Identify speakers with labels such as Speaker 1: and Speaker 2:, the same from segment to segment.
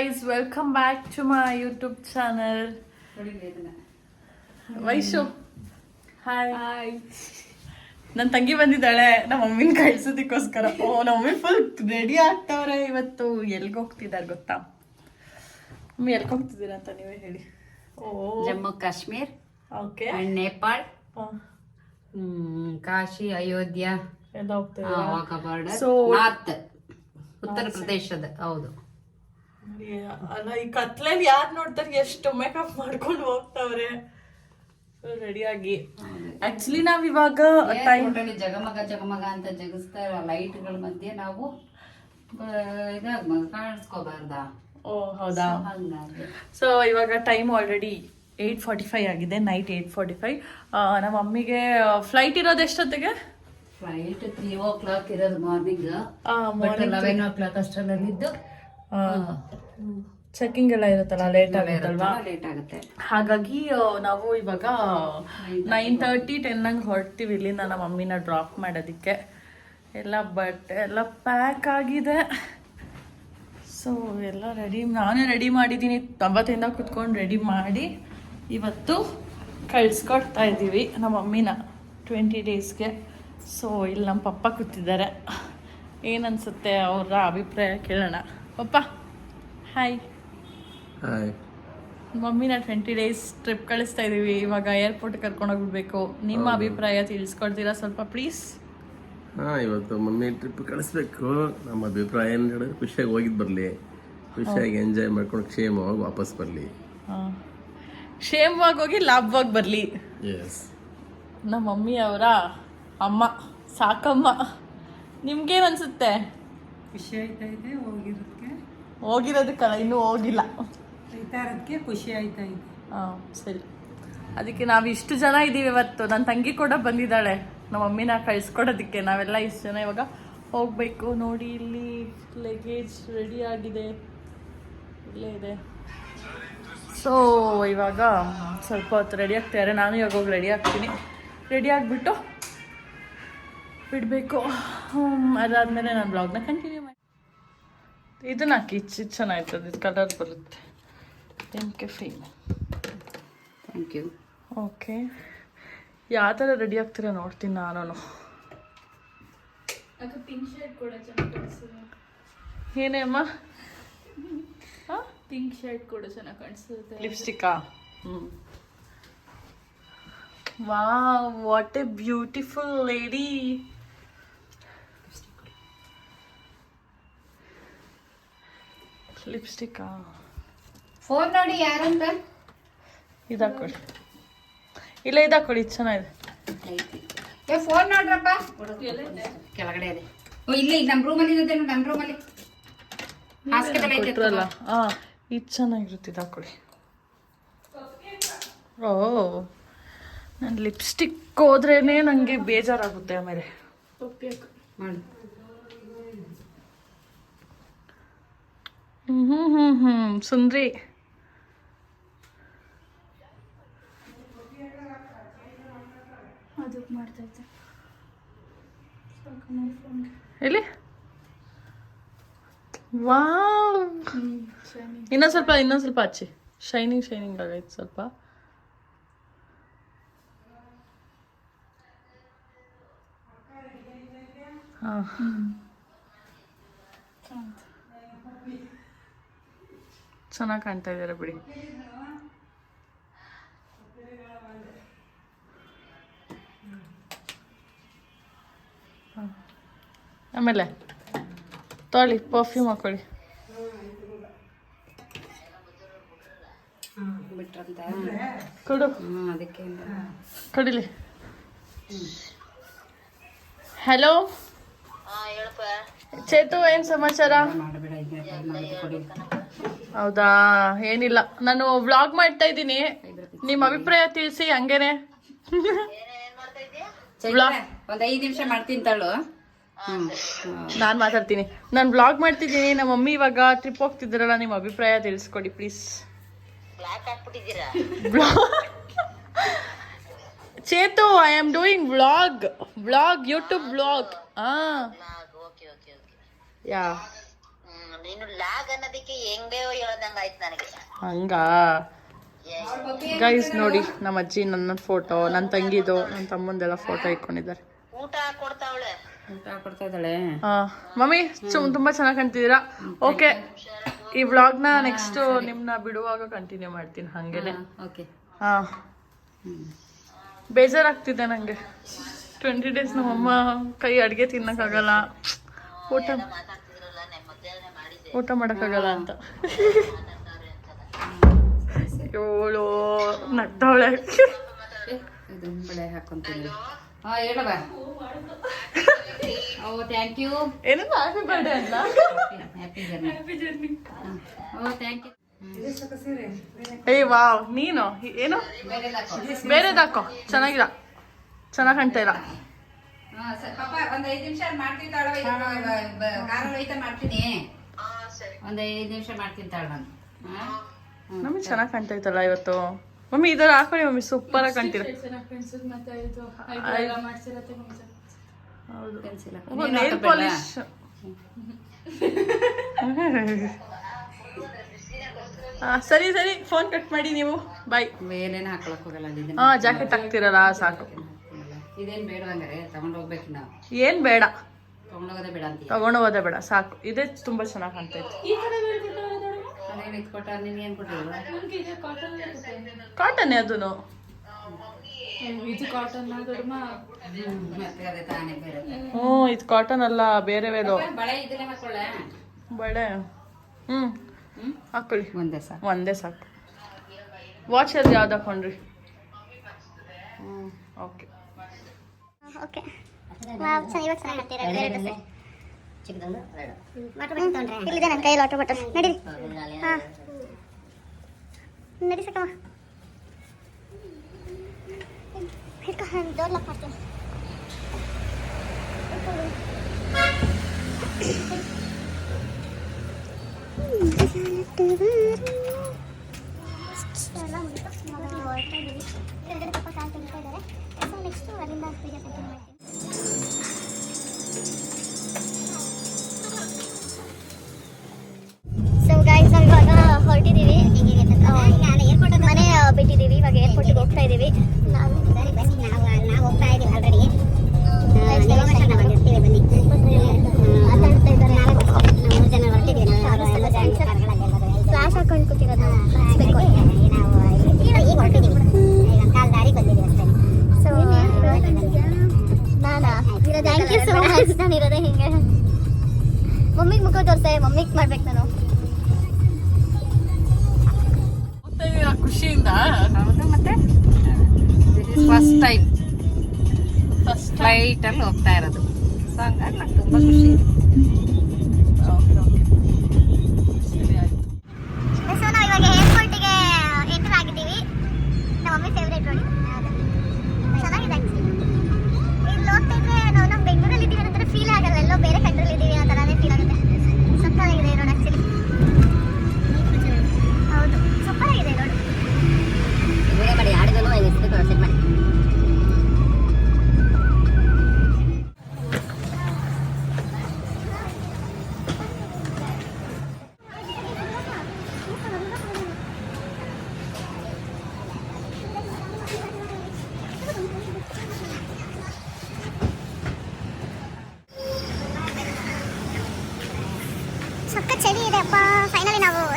Speaker 1: Guys welcome back to my YouTube channel Vaishu. Hi hi ನನ್ನ ತಂಗಿ ಬಂದಿದ್ದಾಳೆ. ನಮ್ಮ ಮಮ್ಮಿನ ಕಳ್ಸೋದಕ್ಕೋಸ್ಕರ. ಓ ನಮ್ಮ ಮಮ್ಮಿ ಫುಲ್ ರೆಡಿ ಆಗ್ತಾವ್ರೆ ಇವತ್ತು. ಎಲ್ಗೆ ಹೋಗ್ತಿದ್ದಾರೆ ಗೊತ್ತಾ? ಮಮ್ಮಿ ಎಲ್ಗೆ ಹೋಗ್ತಿದ್ದೀರಾ ಅಂತ ನೀವೇ ಹೇಳಿ. ಓ.
Speaker 2: Jammu Kashmir.
Speaker 1: Okay
Speaker 2: and Nepal. Kashi Ayodhya.
Speaker 1: ಎಲ್ಲ ಹೋಗ್ತಿದ್ದೀರಾ? ಸೊ
Speaker 2: ನಾರ್ತ್ ಉತ್ತರ ಪ್ರದೇಶದ. ಹೌದು.
Speaker 1: ಅಲ್ಲ ಈ ಕತ್ಲಲ್ಲಿ ಯಾರು ನೋಡ್ತಾರೆ? ಎಷ್ಟು ಮೇಕಪ್ ಮಾಡ್ಕೊಂಡು ಹೋಗ್ತಾವ್ರೆ? ರೆಡಿಯಾಗಿ. ಆಕ್ಚುಲಿ ನಾವು ಇವಾಗ
Speaker 2: ಜಗಮಗ ಜಗಮಗ ಅಂತ ಜಗಿಸ್ತಾ ಇರೋ ಲೈಟ್ಗಳ ಮಧ್ಯೆ ನಾವು ಇದಾಗ ಕಾಣಿಸ್ಕೋಬಾರ್ದ?
Speaker 1: ಓ ಹೌದಾ? ಸೊ ಇವಾಗ time already eight forty five ಆಗಿದೆ ನೈಟ್ ಏಯ್ಟ್ ಫಾರ್ಟಿ ಫೈವ್ ನಮ್ಮ ಮಮ್ಮಿಗೆ ಫ್ಲೈಟ್ ಇರೋದು ಎಷ್ಟೊತ್ತಿಗೆ?
Speaker 2: ಫ್ಲೈಟ್ ತ್ರೀ ಓ ಕ್ಲಾಕ್ ಇರೋದು ಮಾರ್ನಿಂಗ್ ಲೆವೆನ್ ಓ ಕ್ಲಾಕ್ ಅಷ್ಟರಲ್ಲಿದ್ದು.
Speaker 1: ಚೆಕಿಂಗ್ ಎಲ್ಲ ಇರುತ್ತಲ್ಲ ಲೇಟ್ ಆಗುತ್ತಲ್ವಾ?
Speaker 2: ಲೇಟ್ ಆಗುತ್ತೆ.
Speaker 1: ಹಾಗಾಗಿ ನಾವು ಇವಾಗ ನೈನ್ ತರ್ಟಿ ಟೆನ್ ಹಂಗೆ ಹೊರಡ್ತೀವಿ ಇಲ್ಲಿಂದ ನಮ್ಮ ಮಮ್ಮಿನ ಡ್ರಾಪ್ ಮಾಡೋದಕ್ಕೆ. ಎಲ್ಲ ಬಟ್ ಎಲ್ಲ ಪ್ಯಾಕ್ ಆಗಿದೆ. ಸೊ ಎಲ್ಲ ರೆಡಿ ನಾನೇ ರೆಡಿ ಮಾಡಿದ್ದೀನಿ. ತೊಂಬತ್ತಿಂದ ಕುತ್ಕೊಂಡು ರೆಡಿ ಮಾಡಿ ಇವತ್ತು ಕಳ್ಸ್ಕೊಡ್ತಾ ಇದ್ದೀವಿ ನಮ್ಮ ಮಮ್ಮಿನ ಟ್ವೆಂಟಿ ಡೇಸ್ಗೆ ಸೊ ಇಲ್ಲಿ ನಮ್ಮ ಪಪ್ಪ ಕೂತಿದ್ದಾರೆ. ಏನನ್ಸುತ್ತೆ ಅವರ ಅಭಿಪ್ರಾಯ ಕೇಳೋಣ. ಪಪ್ಪ ಹಾಯ್
Speaker 3: ಹಾಯ್
Speaker 1: ನಾವು ಟ್ವೆಂಟಿ ಡೇಸ್ ಟ್ರಿಪ್ ಕಳಿಸ್ತಾ ಇದ್ದೀವಿ ಇವಾಗ ಏರ್ಪೋರ್ಟ್ ಕರ್ಕೊಂಡೋಗ್ಬಿಡ್ಬೇಕು ನಿಮ್ಮ ಅಭಿಪ್ರಾಯ ತಿಳಿಸ್ಕೊಡ್ತೀರಾ ಸ್ವಲ್ಪ ಪ್ಲೀಸ್
Speaker 3: ಹಾಂ ಇವತ್ತು ಮಮ್ಮಿ ಟ್ರಿಪ್ ಕಳಿಸ್ಬೇಕು. ನಮ್ಮ ಅಭಿಪ್ರಾಯ ಏನು ಹೇಳಿದ್ರೆ ಖುಷಿಯಾಗಿ ಹೋಗಿದ್ದು ಬರಲಿ. ಖುಷಿಯಾಗಿ ಎಂಜಾಯ್ ಮಾಡ್ಕೊಂಡು ಕ್ಷೇಮವಾಗಿ ವಾಪಸ್ ಬರಲಿ.
Speaker 1: ಕ್ಷೇಮವಾಗಿ ಹೋಗಿ ಲಾಭವಾಗಿ ಬರಲಿ.
Speaker 3: ಎಸ್
Speaker 1: ನಮ್ಮ ಮಮ್ಮಿ ಅವರ ಅಮ್ಮ ಸಾಕಮ್ಮ. ನಿಮ್ಗೇನು ಅನ್ಸುತ್ತೆ?
Speaker 4: ಖುಷಿ ಆಯ್ತಾ ಇದೆ ಹೋಗಿರೋದಕ್ಕೆ
Speaker 1: ಹೋಗಿರೋದಕ್ಕಲ್ಲ ಇನ್ನೂ ಹೋಗಿಲ್ಲ.
Speaker 4: ಇರೋದಕ್ಕೆ ಖುಷಿ ಆಯ್ತಾ ಇದೆ?
Speaker 1: ಹಾಂ ಸರಿ. ಅದಕ್ಕೆ ನಾವು ಇಷ್ಟು ಜನ ಇದ್ದೀವಿ ಇವತ್ತು. ನನ್ನ ತಂಗಿ ಕೂಡ ಬಂದಿದ್ದಾಳೆ. ನಮ್ಮ ಮಮ್ಮಿನ ಕಳಿಸ್ಕೊಡೋದಕ್ಕೆ. ನಾವೆಲ್ಲ ಇಷ್ಟು ಜನ ಇವಾಗ ಹೋಗಬೇಕು. ನೋಡಿ ಇಲ್ಲಿ ಲಗೇಜ್ ರೆಡಿ ಆಗಿದೆ. ಇಲ್ಲೇ ಇದೆ. ಸೊ ಇವಾಗ ಸ್ವಲ್ಪ ಹೊತ್ತು ರೆಡಿ ಆಗ್ತಿದ್ದಾರೆ ನಾನು ಇವಾಗ ಹೋಗಿ ರೆಡಿ ಆಗ್ತೀನಿ. ರೆಡಿ ಆಗಿಬಿಟ್ಟು ಬಿಡಬೇಕು. ಅದಾದಮೇಲೆ ನಾನು ಬ್ಲಾಗ್ನ ಕಂಟಿನ್ಯೂ ಇದನ್ನ ಹಾಕಿ ಇದು ಚೆನ್ನಾಗ್ತದೆ ಇದು ಕಲರ್ ಬರುತ್ತೆ. ಎಂ ಕೆ ಫೀಲ್
Speaker 2: ಥ್ಯಾಂಕ್ ಯು
Speaker 1: ಓಕೆ ಯಾವ ಥರ ರೆಡಿ ಆಗ್ತೀರಾ ನೋಡ್ತೀನಿ ನಾನು ಏನೇ ಅಮ್ಮ?
Speaker 5: ಪಿಂಕ್ ಶರ್ಟ್ ಕೂಡ ಚೆನ್ನಾಗಿ ಕಾಣಿಸುತ್ತೆ
Speaker 1: ಲಿಪ್ಸ್ಟಿಕ್ಕಾ ಹ್ಞೂ ವಾ ವಾಟ್ ಎ ಬ್ಯೂಟಿಫುಲ್ ಲೇಡಿ ಲಿಪ್ಸ್ಟಿಕ್ಕಾ
Speaker 2: ಫೋನ್ ನೋಡಿ ಯಾರಂತ?
Speaker 1: ಇದಾಕೊಳ್ಳಿ ಇಲ್ಲ ಇದಾಕೊಳ್ಳಿ ಇದು ಚೆನ್ನಾಗಿದೆ.
Speaker 2: ಏ ಫೋನ್ ನೋಡ್ರಪ್ಪ. ಕೆಳಗಡೆ ಇದೆ. ಓ ಇಲ್ಲೇ ನಮ್ಮ ರೂಮಲ್ಲಿ ಇದೆ ನಮ್ಮ ರೂಮಲ್ಲಿ ಹಾಸ್ಪಿಟಲ್ ಐತೆ
Speaker 1: ಕೊಟ್ರಲ್ಲ. ಹಾಂ ಇದು ಚೆನ್ನಾಗಿರುತ್ತೆ ಇದಾಕೊಳ್ಳಿ ಓ ನನ್ನ ಲಿಪ್ಸ್ಟಿಕ್ ಹೋದ್ರೇನೆ ನನಗೆ ಬೇಜಾರಾಗುತ್ತೆ ಆಮೇಲೆ.
Speaker 2: ಮಾಡು.
Speaker 1: ಹ್ಞೂ ಹ್ಞೂ ಹ್ಞೂ ಸುಂದ್ರಿ.
Speaker 5: ಅದಕ್ಕೆ
Speaker 1: ಎಲ್ಲಿ? ವಾವ್. ಇನ್ನೊಂದು ಸ್ವಲ್ಪ ಇನ್ನೊಂದು ಸ್ವಲ್ಪ ಹಚ್ಚಿ. ಶೈನಿಂಗ್ ಶೈನಿಂಗ್ ಆಗೈತೆ ಸ್ವಲ್ಪ. ಹಾಂ. ಚೆನ್ನಾಗಿ ಕಾಣ್ತಾ ಇದ್ದಾರೆ ಬಿಡಿ. ಆಮೇಲೆ ತೊಳಿ ಪರ್ಫ್ಯೂಮ್ ಹಾಕೊಳ್ಳಿ. ಕೊಡು.
Speaker 2: ಅದಕ್ಕೆ.
Speaker 1: ಕಡಿಲಿ. ಹಲೋ ಚೇತು ಏನ್ ಸಮಾಚಾರ? ಹೌದಾ? ಏನಿಲ್ಲ. ನಾನು ವ್ಲಾಗ್ ಮಾಡ್ತಾ ಇದ್ದೀನಿ. ನಿಮ್ಮ ಅಭಿಪ್ರಾಯ ತಿಳಿಸಿ ಹಂಗೇನೆ?
Speaker 2: ಒಂದ್ ಐದ್ ನಿಮಿಷ ಮಾಡ್ತೀನಿ ತಳು.
Speaker 1: ನಾನ್ ಮಾತಾಡ್ತೀನಿ. ನಾನು ವ್ಲಾಗ್ ಮಾಡ್ತಿದ್ದೀನಿ. ನಮ್ಮ ಮಮ್ಮಿ ಇವಾಗ ಟ್ರಿಪ್ ಹೋಗ್ತಿದ್ರಲ್ಲ ನಿಮ್ಮ ಅಭಿಪ್ರಾಯ ತಿಳಿಸ್ಕೊಡಿ please Chethu I am doing vlog vlog YouTube vlog ಹಾ ಯಾ.
Speaker 6: ನೀನು ಲಾಗ್ ಅನ್ನೋದಕ್ಕೆ ಹೆಂಗೋ ಹೇಳ್ದಂಗ ಆಯ್ತು ನನಗೆ.
Speaker 1: ಹಂಗಾ? ಗೈಸ್ ನೋಡಿ ನಮ್ಮ ಅಜ್ಜಿ ನನ್ನ ಫೋಟೋ ನನ್ನ ತಂಗಿದು ನನ್ನ ತಮ್ಮಂದೆಲ್ಲ ಫೋಟೋ ಇಟ್ಕೊಂಡಿದ್ದಾರೆ.
Speaker 6: ಊಟ ಕೊಡ್ತಾವಳೆ
Speaker 2: ಊಟ ಕೊಡ್ತಾ ಇದ್ದಾಳೆ?
Speaker 1: ಆ, ಮಮ್ಮಿ ಚು- ತುಂಬಾ ಚೆನ್ನಾಗಿ ಕಾಣ್ತಿದ್ದೀರಾ? ಓಕೆ. ಈ ವ್ಲಾಗ್ನ ನೆಕ್ಸ್ಟ್ ನಿಮ್ನ ಬಿಡುವಾಗ ಕಂಟಿನ್ಯೂ ಮಾಡ್ತೀನಿ ಹಂಗೇನೆ
Speaker 2: ಓಕೆ.
Speaker 1: ಹಾ. ಬೇಜಾರಾಗ್ತಿದೆ ನಂಗೆ. ಟ್ವೆಂಟಿ ಡೇಸ್ ನಮ್ಮಮ್ಮ ಕೈ ಅಡುಗೆ ತಿನ್ನಕ್ಕಾಗಲ್ಲ. ಊಟ ಊಟ ಮಾಡೋಕ್ಕಾಗಲ್ಲ ಅಂತ.
Speaker 2: ಏಳು ಯು
Speaker 1: ಏನಂತ ಹ್ಯಾಪಿ ಬರ್ಡೇ ಅಲ್ಲ? ಏಯ್ ವಾವ್ ನೀನು? ಏನು? ಬೇರೆದಾಕೋ? ಚೆನ್ನಾಗಿಲ್ಲ ಚೆನ್ನಾಗಿ ಕಾಣ್ತಾ ಇಲ್ಲ.
Speaker 2: ಪಾಪ ಒಂದು ಐದು ನಿಮಿಷ ಮಾಡ್ತೀನಿ ತಾಳವ ಖಾರ ರೈತ ಮಾಡ್ತೀನಿ. ಒಂದು ಐದು ನಿಮಿಷ ಮಾಡ್ತೀನಿ ತಾಳ ನಾನು ಹಾಂ.
Speaker 1: ನಮಗೆ ಚೆನ್ನಾಗಿ ಕಾಣ್ತಾ ಇತ್ತಲ್ಲ ಇವತ್ತು? ಮಮ್ಮಿ ಇದರ ಹಾಕೊಳ್ಳಿ ಮಮ್ಮಿ ಸೂಪರ್ ಆಗಿ ಕಾಣ್ತೀರ ನೇಲ್ ಪಾಲಿಶ್ ಸರಿ ಸರಿ. ಫೋನ್ ಕಟ್ ಮಾಡಿ ನೀವು. ಬಾಯ್
Speaker 2: ಬೇರೇನು ಹಾಕೊಳಕ್ ಹೋಗಲ್ಲ
Speaker 1: ಹಾ ಜಾಕೆಟ್ ಹಾಕ್ತಿರಲ್ಲ ಸಾಕು.
Speaker 2: ಇದೇನು ಬೇಡ ಹಂಗಾರೆ ನಾವು.
Speaker 1: ಏನ್ ಬೇಡ.
Speaker 2: ತಗೊಂಡೋಗೋದೇ ಬೇಡ ಅಂತೀಯ?
Speaker 1: ತಗೊಂಡು ಹೋದೆ ಬೇಡ ಸಾಕು. ಇದೇ ತುಂಬಾ ಚೆನ್ನಾಗಿ
Speaker 5: ಕಾಣ್ತೈತೆ.
Speaker 2: ಅದೇನು ಇಟ್ಕೊಟ್ಟ ಏನು ಕೊಟ್ಟಿದ್ರು
Speaker 5: ಕಾಟನ್
Speaker 1: ಕಾಟನ್ ಅದನ್ನು
Speaker 5: ಇದು ಕಾಟನ್ ದೊಡ್ಡಮ್ಮ
Speaker 2: ಮತ್ತೆ ಅದೇ ತಾನೇ ಬೇರೆ.
Speaker 1: ಹ್ಞೂ ಇದು ಕಾಟನ್ ಅಲ್ಲ ಬೇರೆ ಬೇರೆ
Speaker 2: ಬಳೆ ಇದನ್ನೇ
Speaker 1: ಹ್ಮ್ ಹಾಕೊಳ್ಳಿ.
Speaker 2: ಒಂದೇ ಸಾಕು.
Speaker 1: ಒಂದೇ ಸಾಕು. ವಾಚ್ ಅದು ಯಾವ್ದು ಹಾಕೊಂಡ್ರಿ? ಓಕೆ.
Speaker 7: ಓಕೆ ವಾವ್ ಚೆನ್ನಾಗಿ ಇವಾಗ ಚೆನ್ನಾಗಿ ಹಾಕ್ತೀರಾ ಬೇರೆ ಡ್ರೆಸ್ ಇಲ್ಲಿದೆ ನನ್ನ ಕೈಯಲ್ಲಿ ವಾಟರ್ ಬಾಟಲ್ ನಡೀರಿ. ಹಾ. ನಡಿ ಸಕಮ್ಮ. ಹಿಡ್ಕೊ ಡೋರ್ ಲಾಕ್ ಮಾಡ್ತೀನಿ. ಎಲ್ಲ ಮುಗಿತು. ನಾವು ಹೊರಡ್ತಾ ಇದ್ದೀವಿ ಕೆಳಗಡೆ ಪಾಪ ಕಾಲು ತಿಂತಾ ಇದ್ದಾರೆ. ನೆಕ್ಸ್ಟು ಅಲ್ಲಿಂದ ಪೂಜೆ ಕಂಟಿನ್ಯೂ ಮಾಡ್ತೀನಿ ಸೊ ಗೈಸ್ ನಾವು ಇವಾಗ ಹೊರಟಿದ್ದೀವಿ ಮನೆ ಬಿಟ್ಟಿದ್ದೀವಿ ಇವಾಗ ಏರ್ಪೋರ್ಟಿಗೆ ಹೋಗ್ತಾ ಇದ್ದೀವಿ ನಾವು ನಾವು ಹೋಗ್ತಾ ಇದ್ದೀವಿ ಆಲ್ರೆಡಿ ಫ್ಲಾಶ್ ಹಾಕೊಂಡು ಕೂತಿರೋದು ನಾನಾ? ಥ್ಯಾಂಕ್ ಯು ಸೋ ಮಚ್ ನಾನು ಇರೋದೇ ಹಿಂಗೆ. ಮಮ್ಮಿಗೆ ಮುಖ ತೋರಿಸ್ತೆ ಮಮ್ಮಿಗೆ ಮಾಡ್ಬೇಕು ನಾನು.
Speaker 1: ಖುಷಿಯಿಂದ?
Speaker 2: ಮತ್ತೆ? ಫಸ್ಟ್ ಟೈಮ್ ಫಸ್ಟ್ ಫ್ಲೈಟಲ್ಲಿ ಹೋಗ್ತಾ ಇರೋದು. ಸೊ ಹಂಗಾಗಿ ನಂಗೆ ತುಂಬ ಖುಷಿ.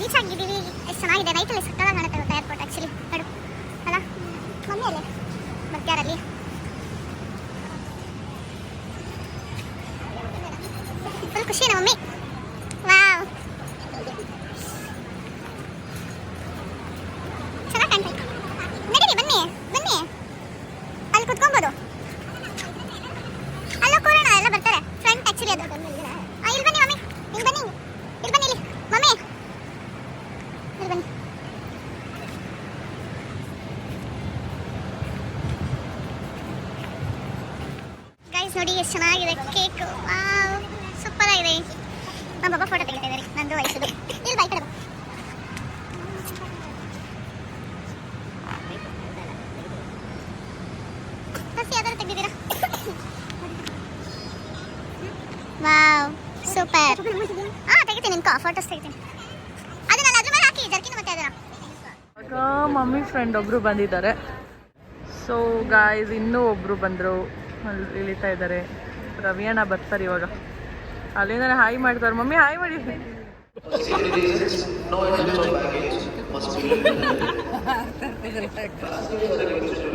Speaker 7: ರೀಚ್ ಆಗಿದ್ದೀವಿ. ಎಷ್ಟು ಚೆನ್ನಾಗಿದೆ. ನೈಟಲ್ಲಿ ಸಕ್ಕತ್ತಾಗಿ ಕಾಣುತ್ತೆ ಗೊತ್ತಾ ಏರ್ಪೋರ್ಟ್ ಆ್ಯಕ್ಚುಲಿ ನೋಡು ಅಲ್ಲ ಮಮ್ಮಿ ಅಲ್ಲೇ ಬಕ್ಯಾರಲ್ಲಿ ಫುಲ್ ಖುಷಿ ನಮ್ಮ ಮಮ್ಮಿ ವಾವ್ ಚೆನ್ನಾಗಿ ಕಾಣ್ತೈತೆ ನಡೀರಿ ಬನ್ನಿ ಬನ್ನಿ ಅಲ್ಲಿ ಕುತ್ಕೊಬೋದು ಅಲ್ಲೋ ಕೂರೋಣ ಎಲ್ಲ ಬರ್ತಾರೆ ಫ್ರಂಟ್ ಆ್ಯಕ್ಚುಲಿ ಅದು ಆ, ಇಲ್ಲಿ ಬನ್ನಿ ಮಮ್ಮಿ ಇಲ್ಲಿ ಬನ್ನಿ ಇಲ್ಲಿ ಬನ್ನಿ ಇಲ್ಲಿ ಮಮ್ಮಿ ಇಲ್ಲಿ ಬನ್ನಿ ಗೈಸ್ ನೋಡಿ ಎಷ್ಟು ಚೆನ್ನಾಗಿದೆ ಕೇಕ್ ವಾವ್ ಸೂಪರ್ ಆಗಿದೆ ನಮ್ಮ ಬಾಬಾ ಫೋಟೋ ತೆಗಿತಾ ನಂದು ವಯಸ್ಸು ಇಲ್ಲಿ ಬೈಕ್ ಸೂಪರ್. ಫೋಟೋಸ್ ಮೇಲೆ ಹಾಕಿ, ಜರ್ಕಿನ
Speaker 1: ಮಮ್ಮಿ ಫ್ರೆಂಡ್ ಒಬ್ರು ಬಂದಿದ್ದಾರೆ. ಸೊ ಗಾಯ್ಸ್ ಇನ್ನೂ ಒಬ್ರು ಬಂದರು. ಇಳಿತಾ ಇದ್ದಾರೆ. ರವಿಯಣ್ಣ ಬರ್ತಾರೆ ಇವಾಗ. ಅಲ್ಲಿಂದ ಹಾಯ್ ಮಾಡ್ತಾರೆ ಮಮ್ಮಿ ಹಾಯ್ ಮಾಡಿ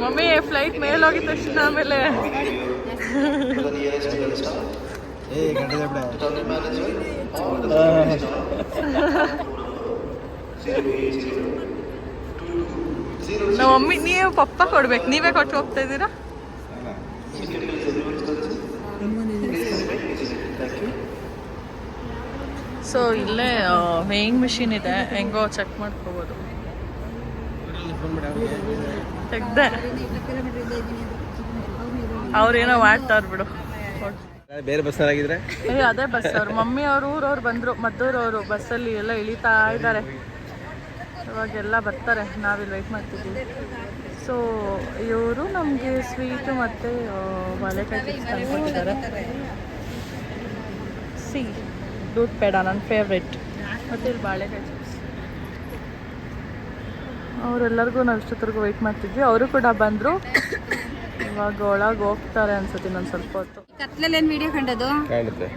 Speaker 1: ಮಮ್ಮಿ ಫ್ಲೈಟ್ ಮೇಲೆ ಹೋಗಿದ ತಕ್ಷಣ ಆಮೇಲೆ ನಮ್ಮ ಮಮ್ಮಿ ನೀವು ಪಪ್ಪ ಕೊಡ್ಬೇಕು ನೀವೇ ಕೊಟ್ಟು ಹೋಗ್ತಾ ಇದ್ದೀರಾ ಸೊ ಇಲ್ಲೇ ವೇಯಿಂಗ್ ಮಿಷಿನ್ ಇದೆ. ಹೆಂಗೋ ಚೆಕ್ ಮಾಡ್ಕೋಬೋದು. ತೆಗ್ದೆ. ಅವ್ರೇನೋ ಮಾಡ್ತಾರ ಬಿಡು.
Speaker 3: ಬೇರೆ ಬಸ್ ಆಗಿದ್ರೆ
Speaker 1: ಏ ಅದೇ ಬಸ್ ಅವ್ರು. ಮಮ್ಮಿ ಅವ್ರು ಊರವ್ರು ಬಂದರು. ಬಸ್ ಬಸ್ಸಲ್ಲಿ ಎಲ್ಲ ಇಳಿತಾ ಇದ್ದಾರೆ. ಇವಾಗೆಲ್ಲ ಬರ್ತಾರೆ. ನಾವಿಲ್ಲಿ ವೆಯ್ಟ್ ಮಾಡ್ತಿದ್ದೀವಿ. ಸೊ ಇವರು ನಮಗೆ ಸ್ವೀಟ್ ಮತ್ತು ಬಾಳೆಕಾಯಿ ಸಿಹಿ ಸಿ ದೂದ್ ಪೇಡ ನನ್ನ ಫೇವ್ರೆಟ್ ಮತ್ತು ಇಲ್ಲಿ ಬಾಳೆಕಾಯಿ ಚಿಪ್ಸ್ ಅವರೆಲ್ಲರಿಗೂ ನಾವು ಇಷ್ಟೊತ್ತರೆಗೂ ವೆಯ್ಟ್ ಮಾಡ್ತಿದ್ವಿ. ಅವರು ಕೂಡ ಬಂದರು. ಇವಾಗ ಒಳಗೆ ಹೋಗ್ತಾರೆ ಅನ್ಸುತ್ತೆ ಇನ್ನೊಂದು ಸ್ವಲ್ಪ ಹೊತ್ತು.
Speaker 2: ಕತ್ಲಲ್ಲಿ ಏನು ವಿಡಿಯೋ ಕಂಡದು
Speaker 3: ಕಾಣುತ್ತೆ.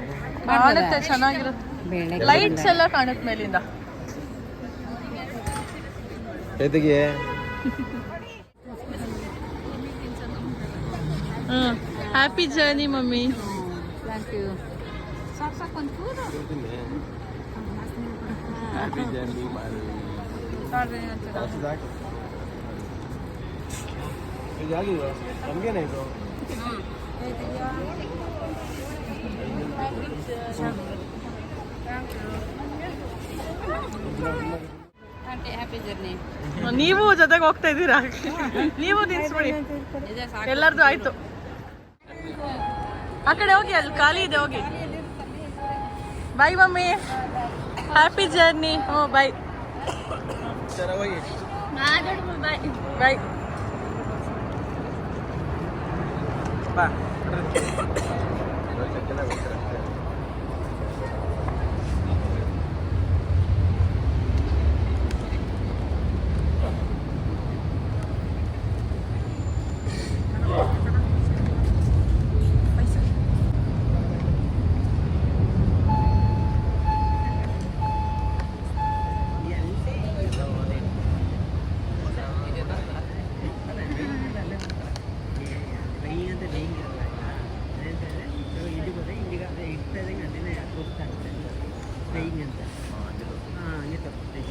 Speaker 1: ಕಾಣುತ್ತೆ ಚೆನ್ನಾಗಿರುತ್ತೆ ಲೈಟ್ಸ್ ಎಲ್ಲ ಕಾಣುತ್ತೆ ಮೇಲಿಂದ.
Speaker 3: ಎದಿಗೆ?
Speaker 1: ಹ್ಞೂ happy journey mummy.
Speaker 2: Thank you
Speaker 1: ನೀವು ಜೊತೆಗೆ ಹೋಗ್ತಾ ಇದ್ದೀರಾ? ನೀವು ತಿನ್ಸ್ಬಿಡಿ ಎಲ್ಲರದು ಆಯ್ತು. ಆ ಕಡೆ ಹೋಗಿ ಅಲ್ಲಿ ಖಾಲಿ ಇದೆ ಹೋಗಿ. ಬಾಯ್ ಮಮ್ಮಿ ಹ್ಯಾಪಿ ಜರ್ನಿ ಹ್ಞೂ ಬಾಯ್
Speaker 3: ಚೆನ್ನಾಗಿ
Speaker 1: ಬಾಯ್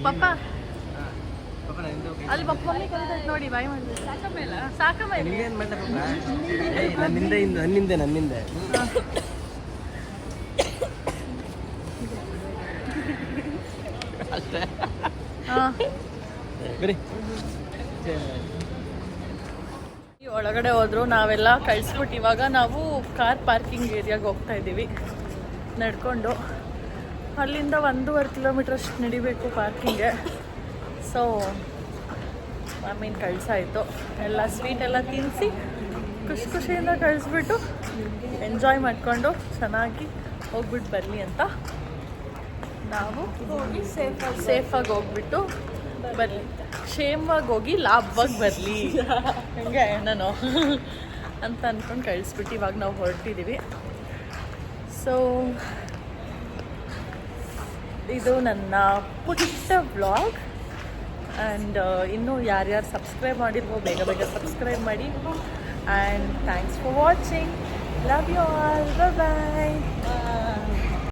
Speaker 1: ಪಪ್ಪ. ಅಲ್ಲಿ ಪಪ್ಪ ಮಮ್ಮಿ ಕರೀತೈತೆ ನೋಡಿ ಬಾಯ್ ಮಾಡಿ. ಸಾಕಮೇಲ ಸಾಕಮೇಲೆ
Speaker 3: ನಿಂದೇನು ಮಾತಾಡ್ಬೇಕ ನನ್ನಿಂದ ಇಂದ ನನ್ನಿಂದೆ ಅಷ್ಟೇ
Speaker 1: ಹಾಂ.
Speaker 3: ಬರೀ
Speaker 1: ಈ ಒಳಗಡೆ ಹೋದ್ರು ನಾವೆಲ್ಲ ಕಳಿಸ್ಬಿಟ್ಟು ಇವಾಗ ನಾವು ಕಾರ್ ಪಾರ್ಕಿಂಗ್ ಏರಿಯಾಗೆ ಹೋಗ್ತಾ ಇದ್ದೀವಿ. ನಡ್ಕೊಂಡು. ಅಲ್ಲಿಂದ ಒಂದೂವರೆ ಕಿಲೋಮೀಟರ್ ಅಷ್ಟು ನಡಿಬೇಕು ಪಾರ್ಕಿಂಗ್ಗೆ ಸೊ ಮಮ್ಮೀನ ಕಳ್ಸಾಯಿತು. ಎಲ್ಲ ಸ್ವೀಟ್ ಎಲ್ಲ ತಿನ್ನಿಸಿ ಖುಷಿ ಖುಷಿಯಿಂದ ಕಳಿಸ್ಬಿಟ್ಟು ಎಂಜಾಯ್ ಮಾಡಿಕೊಂಡು ಚೆನ್ನಾಗಿ ಹೋಗ್ಬಿಟ್ಟು ಬರಲಿ ಅಂತ ನಾವು ಹೋಗಿ ಸೇಫಾಗಿ ಸೇಫಾಗಿ ಹೋಗ್ಬಿಟ್ಟು ಬರಲಿ ಕ್ಷೇಮವಾಗಿ ಹೋಗಿ ಲಾಭವಾಗಿ ಬರಲಿ ಹಂಗೆ ನಾನು ಅಂತ ಅಂದ್ಕೊಂಡು ಕಳಿಸ್ಬಿಟ್ಟು ಇವಾಗ ನಾವು ಹೊರಟಿದ್ದೀವಿ ಸೊ ಇದು ನನ್ನ ಪುಟ್ಟ ಬ್ಲಾಗ್ ಆ್ಯಂಡ್ ಇನ್ನೂ ಯಾರ್ಯಾರು ಸಬ್ಸ್ಕ್ರೈಬ್ ಮಾಡಿಲ್ವೋ ಬೇಗ ಬೇಗ ಸಬ್ಸ್ಕ್ರೈಬ್ ಮಾಡಿ. And thanks for watching love you all bye